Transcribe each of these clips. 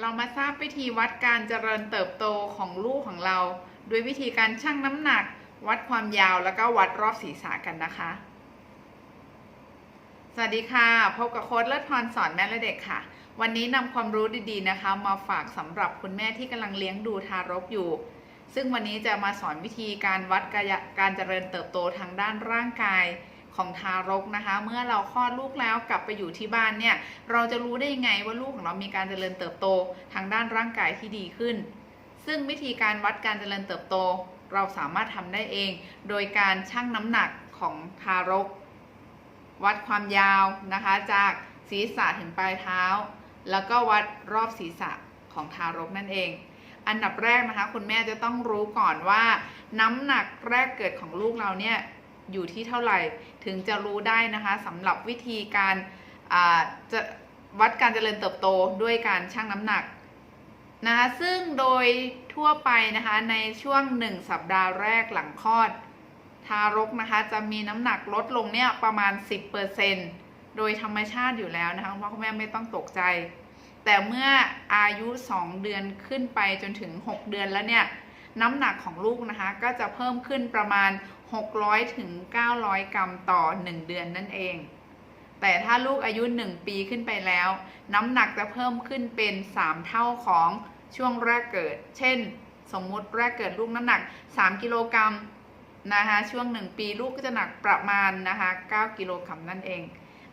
เรามาทราบวิธีวัดการเจริญเติบโตของลูกของเรา ด้วยวิธีการชั่งน้ำหนัก วัดความยาวแล้วก็วัดรอบศีรษะกันนะคะ สวัสดีค่ะ พบกับโค้ดเลิศพรสอนแม่และเด็กค่ะ วันนี้นำความรู้ดีๆนะคะ มาฝากสำหรับคุณแม่ที่กำลังเลี้ยงดูทารกอยู่ ซึ่งวันนี้จะมาสอนวิธีการวัดการเจริญเติบโตทางด้านร่างกาย ของทารกนะคะ เมื่อเราคลอดลูกแล้วกลับไปอยู่ที่บ้านเนี่ย เราจะรู้ได้ยังไงว่าลูกของเรามีการเจริญเติบโตทางด้านร่างกายที่ดีขึ้น ซึ่งวิธีการวัดการเจริญเติบโต เราสามารถทำได้เอง โดยการชั่งน้ำหนักของทารก วัดความยาวนะคะ จากศีรษะถึงปลายเท้า แล้วก็วัดรอบศีรษะของทารกนั่นเองอันดับแรกนะคะ คุณแม่จะต้องรู้ก่อนว่า น้ำหนักแรกเกิดของลูกเราเนี่ย อยู่ที่เท่าไหร่ถึงจะรู้ได้นะคะสำหรับวิธีการาจะวัดการเจริญเติบโตด้วยการชั่งน้ำหนักนะคะซึ่งโดยทั่วไปนะคะในช่วง 1 สัปดาห์แรกหลังคลอด ทารกนะคะจะมีน้ำหนักลดลงเนี่ยประมาณ 10%โดยธรรมชาติอยู่แล้วนะคะคุณพ่อคุณแม่ไม่ต้องตกใจ แต่เมื่ออายุ 2 เดือนขึ้นไปจนถึง 6 เดือนแล้วเนี่ย น้ำหนักของลูกนะคะ ก็จะเพิ่มขึ้นประมาณ 600ถึง900 กรัมต่อ 1 เดือนนั่นเอง แต่ถ้าลูกอายุ 1 ปีขึ้นไปแล้ว น้ำหนักจะเพิ่มขึ้นเป็น 3 เท่าของช่วงแรกเกิด เช่น สมมุติแรกเกิดลูกน้ำหนัก 3 กิโลกรัมนะคะช่วง 1 ปีลูกก็จะหนักประมาณนะคะ9กิโลกรัมนั่นเอง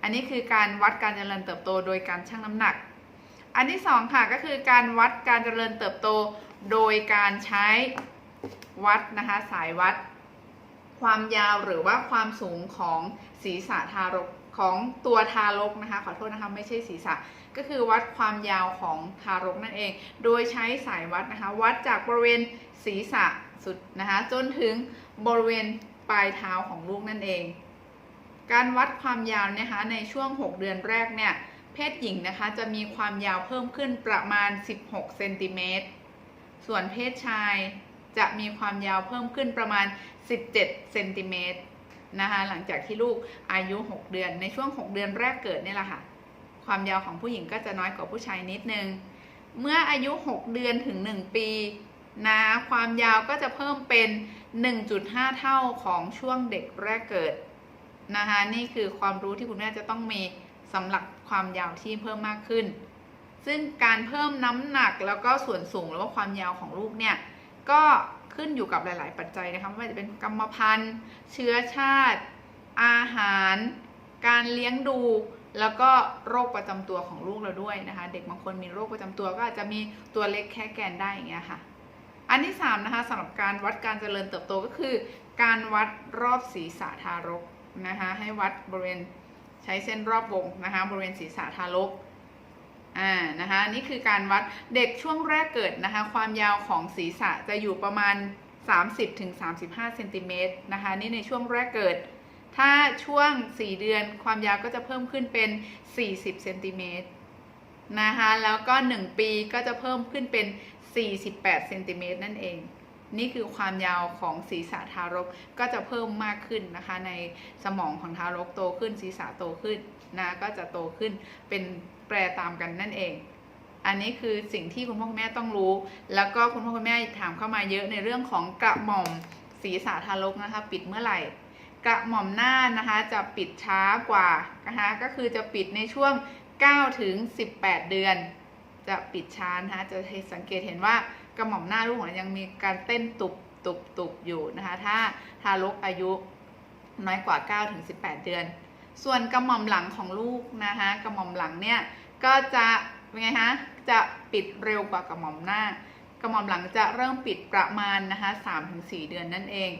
อันนี้คือการวัดการเจริญเติบโตโดยการชั่งน้ำหนัก อันที่สองค่ะก็คือการวัดการเจริญเติบโตโดยการใช้วัดนะคะสายวัด ความยาวหรือว่าความสูงของศีรษะทารกของตัวทารกนะคะขอโทษนะคะไม่ใช่ศีรษะ ก็คือวัดความยาวของทารกนั่นเอง โดยใช้สายวัดนะคะวัดจากบริเวณศีรษะสุดนะคะจนถึงบริเวณปลายเท้าของลูกนั่นเอง การวัดความยาวนะคะในช่วง 6 เดือนแรกเนี่ย เพศหญิงนะคะจะมีความยาวเพิ่มขึ้นประมาณ 16 เซนติเมตร ส่วนเพศชายจะมีความยาวเพิ่มขึ้นประมาณ 17 เซนติเมตรนะคะหลังจากที่ลูกอายุ 6 เดือน ในช่วง 6 เดือนแรกเกิดเนี่ยแหละค่ะ ความยาวของผู้หญิงก็จะน้อยกว่าผู้ชายนิดนึง เมื่ออายุ 6 เดือนถึง 1 ปีนะความยาวก็จะเพิ่มเป็น 1.5 เท่าของช่วงเด็กแรกเกิดนะคะนี่คือความรู้ที่คุณแม่จะต้องมี สำหรับความยาวที่เพิ่มมากขึ้น ซึ่งการเพิ่มน้ำหนักแล้วก็ส่วนสูงหรือว่าความยาวของลูกเนี่ยก็ขึ้นอยู่กับหลาย ๆ ปัจจัยนะคะไม่ว่าจะเป็นกรรมพันธุ์ เชื้อชาติ อาหาร การเลี้ยงดู แล้วก็โรคประจำตัวของลูกเราด้วยนะคะ เด็กบางคนมีโรคประจำตัวก็อาจจะมีตัวเล็กแค่แกนได้อย่างเงี้ยค่ะ อันที่3นะคะสำหรับการวัดการเจริญเติบโตก็คือ การวัดรอบศีรษะทารกนะคะให้วัดบริเวณ ใช้เส้นรอบวงนะคะบริเวณศีรษะทารกอ่านะคะนี่คือการวัดเด็กช่วงแรกเกิดนะคะความยาวของศีรษะจะอยู่ประมาณ 30-35ถึงเซนติเมตรนะคะนี่ในช่วงแรกเกิด ถ้าช่วง 4 เดือนความยาวก็จะเพิ่มขึ้นเป็น 40เซนติเมตรนะคะแล้วก็ 1 ปีก็จะเพิ่มขึ้นเป็น 48เซนติเมตรนั่นเอง นี่คือความยาวของศีรษะทารกก็จะเพิ่มมากขึ้นนะคะ ในสมองของทารกโตขึ้นศีรษะโตขึ้นนะก็จะโตขึ้นเป็นแปรตามกันนั่นเอง อันนี้คือสิ่งที่คุณพ่อคุณแม่ต้องรู้ แล้วก็คุณพ่อคุณแม่ถามเข้ามาเยอะในเรื่องของกระหม่อมศีรษะทารกนะคะ ปิดเมื่อไหร่กระหม่อมหน้านะคะจะปิดช้ากว่านะคะก็คือจะปิดในช่วง9ถึง18 เดือน จะปิดช้านะคะจะสังเกตเห็นว่า กระหม่อมหน้าลูกของเรายังมีการเต้นตุบตุบตุบอยู่นะคะ ถ้าทารกอายุน้อยกว่า9ถึง18 เดือน ส่วนกระหม่อมหลังของลูกนะคะกระหม่อมหลังเนี่ยก็จะเป็นไงฮะจะปิดเร็วกว่ากระหม่อมหน้ากระหม่อมหลังจะเริ่มปิดประมาณนะคะ3-4 เดือนนั่นเอง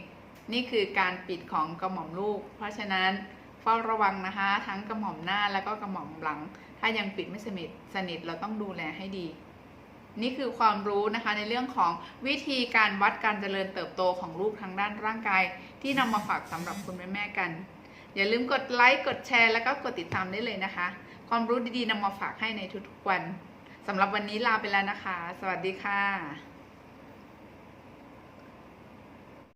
นี่คือการปิดของกระหม่อมลูก เพราะฉะนั้นเฝ้าระวังนะคะ ทั้งกระหม่อมหน้าแล้วก็กระหม่อมหลัง ถ้ายังปิดไม่สนิทสนิทเราต้องดูแลให้ดี นี่คือความรู้นะคะในเรื่องของวิธีการวัดการเจริญเติบโตของลูกทางด้านร่างกาย ที่นำมาฝากสำหรับคุณแม่ๆกัน อย่าลืมกดไลค์กดแชร์แล้วก็กดติดตามได้เลยนะคะ ความรู้ดีๆนำมาฝากให้ในทุกๆวันสำหรับวันนี้ลาไปแล้วนะคะ สวัสดีค่ะ